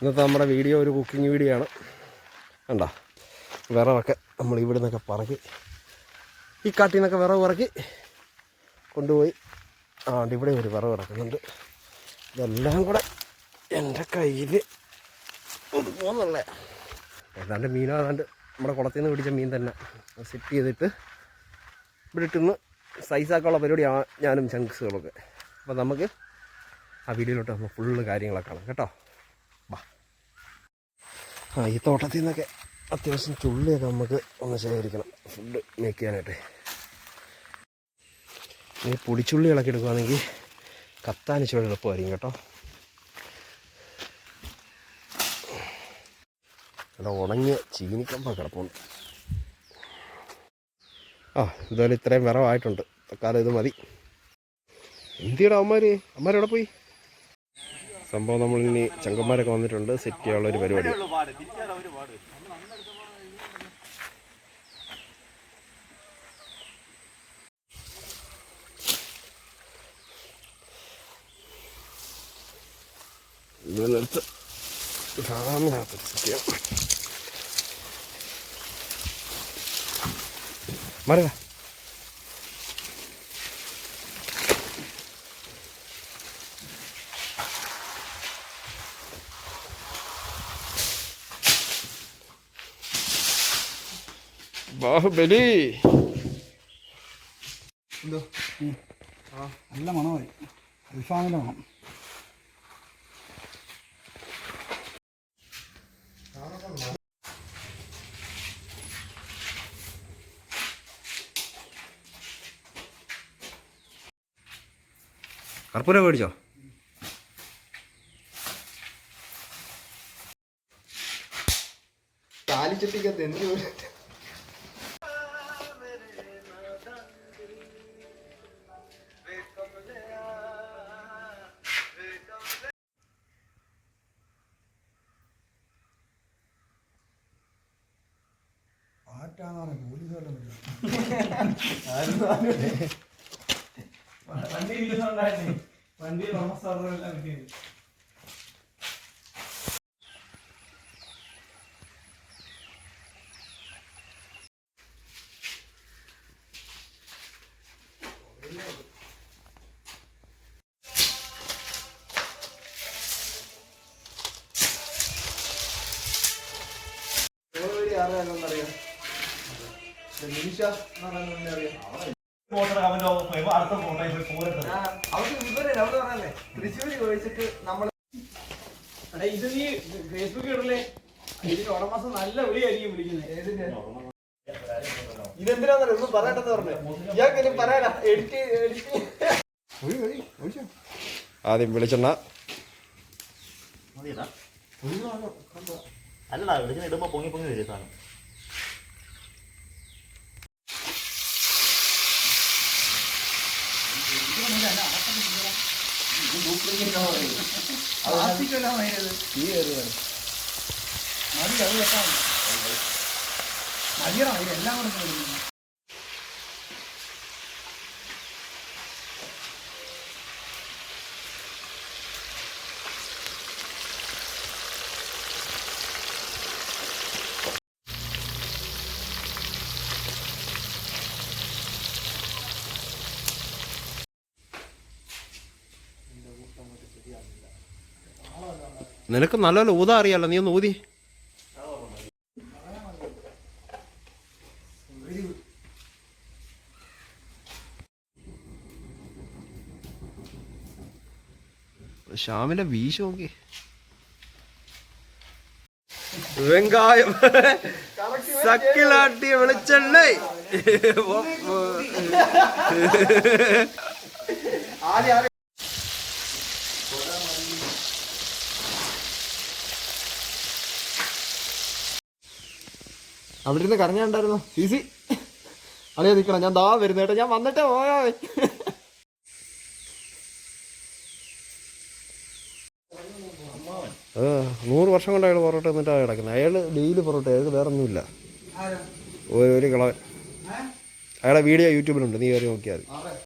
ഇന്നത്തെ നമ്മുടെ വീഡിയോ ഒരു കുക്കിംഗ് വീഡിയോ ആണ്. കണ്ടോ? വിറവൊക്കെ നമ്മൾ ഇവിടെ നിന്നൊക്കെ പറക്കി ഈ കാട്ടിൽ നിന്നൊക്കെ വിറവ് പറക്കി കൊണ്ടുപോയി. ആ ഇവിടെ ഒരു വിറവ് കിടക്കുന്നുണ്ട്. ഇതെല്ലാം കൂടെ എന്റെ കയ്യിൽ ഒതുങ്ങുന്നുള്ള ഏതാണ്ട് മീനാണ്ട് നമ്മുടെ കുളത്തിൽ നിന്ന് പിടിച്ച മീൻ തന്നെ. സെറ്റ് ചെയ്തിട്ട് ഇവിടെ ഇട്ടുന്ന് സൈസാക്കാനുള്ള പരിപാടിയാണ് ഞാനും ചങ്ക്സുകളൊക്കെ. അപ്പോൾ നമുക്ക് ആ വീഡിയോയിലോട്ട് നമ്മൾ ഫുള്ള് കാര്യങ്ങളൊക്കെ കാണാം. കേട്ടോ? ആ ഈ തോട്ടത്തിൽ നിന്നൊക്കെ അത്യാവശ്യം ചുള്ളിയൊക്കെ നമുക്ക് ഒന്ന് ശേഖരിക്കണം. ഫുഡ് മേക്ക് ചെയ്യാനായിട്ട്. ഈ പൊടിച്ചുള്ളികളൊക്കെ എടുക്കുകയാണെങ്കിൽ കത്താൻ ഇച്ചിരി എളുപ്പമായിരിക്കും കേട്ടോ. ഇവിടെ ഉണങ്ങിയ ചീനിക്കമ്പ കിടപ്പുണ്ട്. ആ എന്തായാലും ഇത്രയും വിറവായിട്ടുണ്ട്. തക്കാലം ഇത് മതി. എന്തിയുടെ അവന്മാര്? അമ്മമാരെവിടെ പോയി? സംഭവം നമ്മൾ ഇനി ചങ്കന്മാരൊക്കെ വന്നിട്ടുണ്ട്. സെറ്റ് ചെയ്യാനുള്ള ഒരു പരിപാടി. മറിയാ. ബാഹുബലി. നല്ല മണമായി. അൽഫാമിന്റെ മണം. കർപ്പൂരം മേടിച്ചോ? താലിച്ചട്ടിക്കകത്ത് എന്ത് ആറ്റാന്നാണ് പോലീസുകാരുടെ വണ്ടി ഇരിക്കുന്നുണ്ടായിരുന്നേ വണ്ടി താമസാറെല്ലാം കിട്ടിയത്. നിമിഷ അവന്റെ അടുത്ത പോരട്ടെ അവർക്ക് വിവരം അവിടെ പറഞ്ഞല്ലേ തൃശ്ശൂര് ചോദിച്ചിട്ട് നമ്മൾ എടാ, ഇത് നീ ഫേസ്ബുക്കിൽ ഇടല്ലേ ഇതിന് ഉടമസ്ഥ നല്ല വിളിയായിരിക്കും വിളിക്കുന്നത്. ഏതിന്റെ? ഇതെന്തിനാന്നല്ലോ ഒന്നും പറയട്ടെന്ന് പറഞ്ഞു. ഇയാൾക്ക് ഇനി പറയാനാ എഡിറ്റ് എഡിറ്റ് ആദ്യം വെളിച്ചെണ്ണ. അല്ലടാ വെളിച്ചെണ്ണ ഇടുമ്പോ പൊങ്ങി പൊങ്ങി വരും സാധനം. മതി അത് വെക്കാം. മതിയടാ ഇതെല്ലാം കൂടെ നിനക്ക് നല്ലപോലെ ഊതാ അറിയാലോ നീ ഒന്ന് ഊതി. ശ്യാമിലെ വീശ നോക്കി. വെങ്കായം. സക്കിലാട്ടിയ വെളിച്ചെണ്ണ. ആദ്യം. അവിടെ ഇരുന്ന് കറങ്ങാണ്ടായിരുന്നു സീസി അളിയ നിക്കണം ഞാൻ ദാ വരുന്നേട്ടോ ഞാൻ വന്നിട്ടേ പോയാ നൂറ് വർഷം കൊണ്ട് അയാൾ പൊറോട്ട എന്നിട്ടാണ് കിടക്കുന്നത് അയാൾ ഡെയിലി പൊറോട്ട അയാൾക്ക് വേറെ ഒന്നുമില്ല ഒരു ഒരു കളവൻ. അയാളെ വീഡിയോ യൂട്യൂബിലുണ്ട് നീ കയറി നോക്കിയാൽ മതി.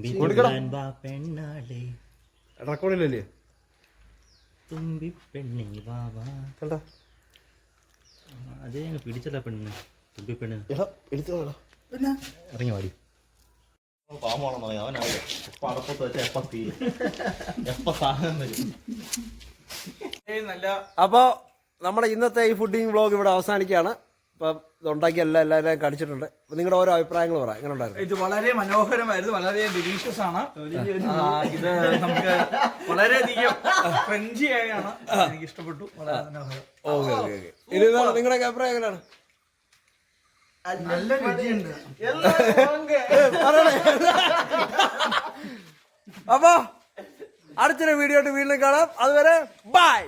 തുമ്പി പെണ്ണാളെ. റെക്കോർഡില്ലല്ലേ തുമ്പി പെണ്ണി കണ്ടാ? അതേ പിടിച്ചല്ല പെണ്ണ്. തുമ്പി പെണ്ണ് ഇറങ്ങി വാടി. പാമ്പാണെന്ന് പറയാം. അവനറിയാം എപ്പ അടപ്പത്ത് വെച്ച എപ്പ തീ എപ്പ സാധനം വരും. ഏയ് നല്ല അപ്പോൾ നമ്മുടെ ഇന്നത്തെ ഈ ഫുഡിങ് വ്ളോഗ് ഇവിടെ അവസാനിക്കുകയാണ്. ഇപ്പം ഇതുണ്ടാക്കി എല്ലാം എല്ലാവരെയും കടിച്ചിട്ടുണ്ട്. നിങ്ങളുടെ ഓരോ അഭിപ്രായങ്ങൾ പറയാം എങ്ങനെ ഉണ്ടായിരുന്നു ഇത് വളരെ മനോഹരമായിരുന്നു. വളരെ ഡിലീഷ്യസ് ആണ്. ഇത് നമുക്ക് വളരെയധികം ക്രഞ്ചി ആയാണ്. എനിക്ക് ഇഷ്ടപ്പെട്ടു. വളരെ മനോഹരം. Okay okay okay. ഇനി ഇതാണ്? നിങ്ങളുടെ അഭിപ്രായം എങ്ങനെയാണ്? നല്ല രുചിയുണ്ട്. അപ്പോ അടുത്തൊരു വീഡിയോ ആയിട്ട് വീണ്ടും കാണാം. അതുവരെ ബൈ.